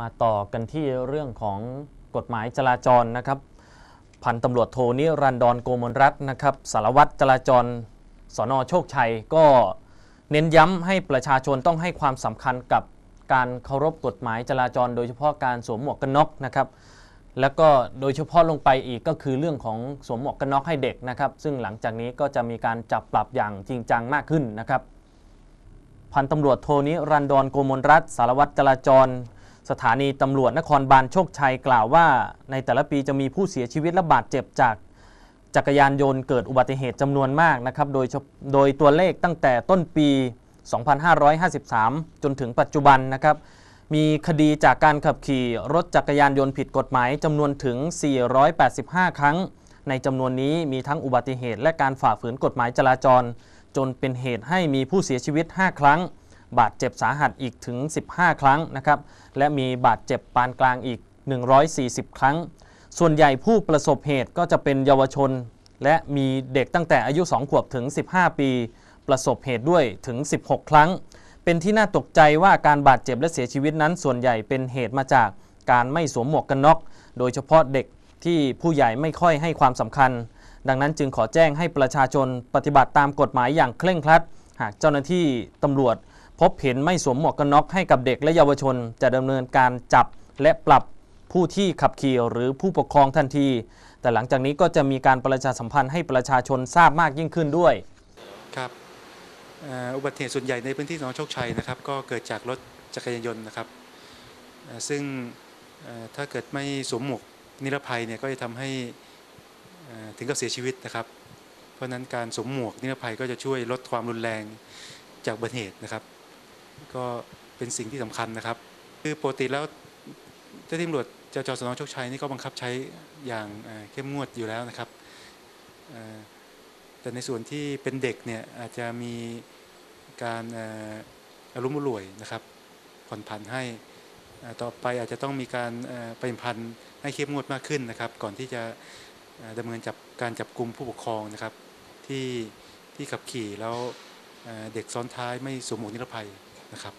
มาต่อกันที่เรื่องของกฎหมายจราจรนะครับ พันตำรวจโทนิรันดรโกมลรัตน์นะครับสารวัตรจราจรสนโชคชัยก็เน้นย้ำให้ประชาชนต้องให้ความสำคัญกับการเคารพกฎหมายจราจร โดยเฉพาะการสวมหมวกกันน็อกนะครับ แล้วก็โดยเฉพาะลงไปอีกก็คือเรื่องของสวมหมวกกันน็อกให้เด็กนะครับ ซึ่งหลังจากนี้ก็จะมีการจับปรับอย่างจริงจังมากขึ้นนะครับพันตำรวจโทนิรันดรโกมลรัตน์สารวัตรจราจร สถานีตำรวจนครบาลโชคชัยกล่าวว่า ในแต่ละปีจะมีผู้เสียชีวิตและบาดเจ็บจากจักรยานยนต์เกิดอุบัติเหตุจำนวนมากนะครับโดยโดยตัวเลขตั้งแต่ต้นปี 2553 จนถึงปัจจุบันนะครับมีคดีจากการขับขี่รถจักรยานยนต์ผิดกฎหมายจำนวนถึง 485 ครั้ง ในจำนวนนี้มีทั้งอุบัติเหตุและการฝ่าฝืนกฎหมายจราจร จนเป็นเหตุให้มีผู้เสียชีวิต 5 ครั้ง บาดเจ็บสาหัสอีกถึง 15 ครั้งนะครับและมีบาดเจ็บปานกลางอีก 140 ครั้ง ส่วนใหญ่ผู้ประสบเหตุก็จะเป็นเยาวชน และมีเด็กตั้งแต่อายุ 2 ขวบถึง 15 ปี ประสบเหตุด้วยถึง 16 ครั้ง เป็นที่น่าตกใจว่าการบาดเจ็บและเสียชีวิตนั้น ส่วนใหญ่เป็นเหตุมาจากการไม่สวมหมวกกันน็อก โดยเฉพาะเด็กที่ผู้ใหญ่ไม่ค่อยให้ความสำคัญ ดังนั้นจึงขอแจ้งให้ประชาชนปฏิบัติตามกฎหมายอย่างเคร่งครัด หากเจ้าหน้าที่ตำรวจ พบเห็นไม่สวมหมวกกันน็อกให้กับเด็กและเยาวชน จะดำเนินการจับและปรับผู้ที่ขับขี่หรือผู้ปกครองทันที แต่หลังจากนี้ก็จะมีการประชาสัมพันธ์ให้ประชาชนทราบมากยิ่งขึ้นด้วยครับอ,อุบัติเหตุส่วนใหญ่ในพื้นที่สนโชคชัยนะครับ ก็เกิดจากรถจักรยานยนต์นะครับ ซึ่งถ้าเกิดไม่สวมหมวกนิรภัยเนี่ยก็จะทำให้ถึงกับเสียชีวิตนะครับ เพราะฉะนั้นการสวมหมวกนิรภัยก็จะช่วยลดความรุนแรงจากอุบัติเหตุนะครับ ก็เป็นสิ่งที่สำคัญนะครับ คือปกติแล้วเจ้าที่ตำรวจจราจสนโชคชัยนี่ก็บังคับใช้อย่างเข้มงวดอยู่แล้วนะครับ แต่ในส่วนที่เป็นเด็กเนี่ยอาจจะมีการอารมณ์รวยนะครับผ่อนผันให้ต่อไปอาจจะต้องมีการประชาสัมพันธ์ให้เข้มงวดมากขึ้นนะครับ ก่อนที่จะเอ่อดำเนินจับการจับกลุ่มผู้ปกครองนะครับ ที่ที่ขับขี่แล้วเด็กซ้อนท้ายไม่สวมหมวกนิรภัย นะครับ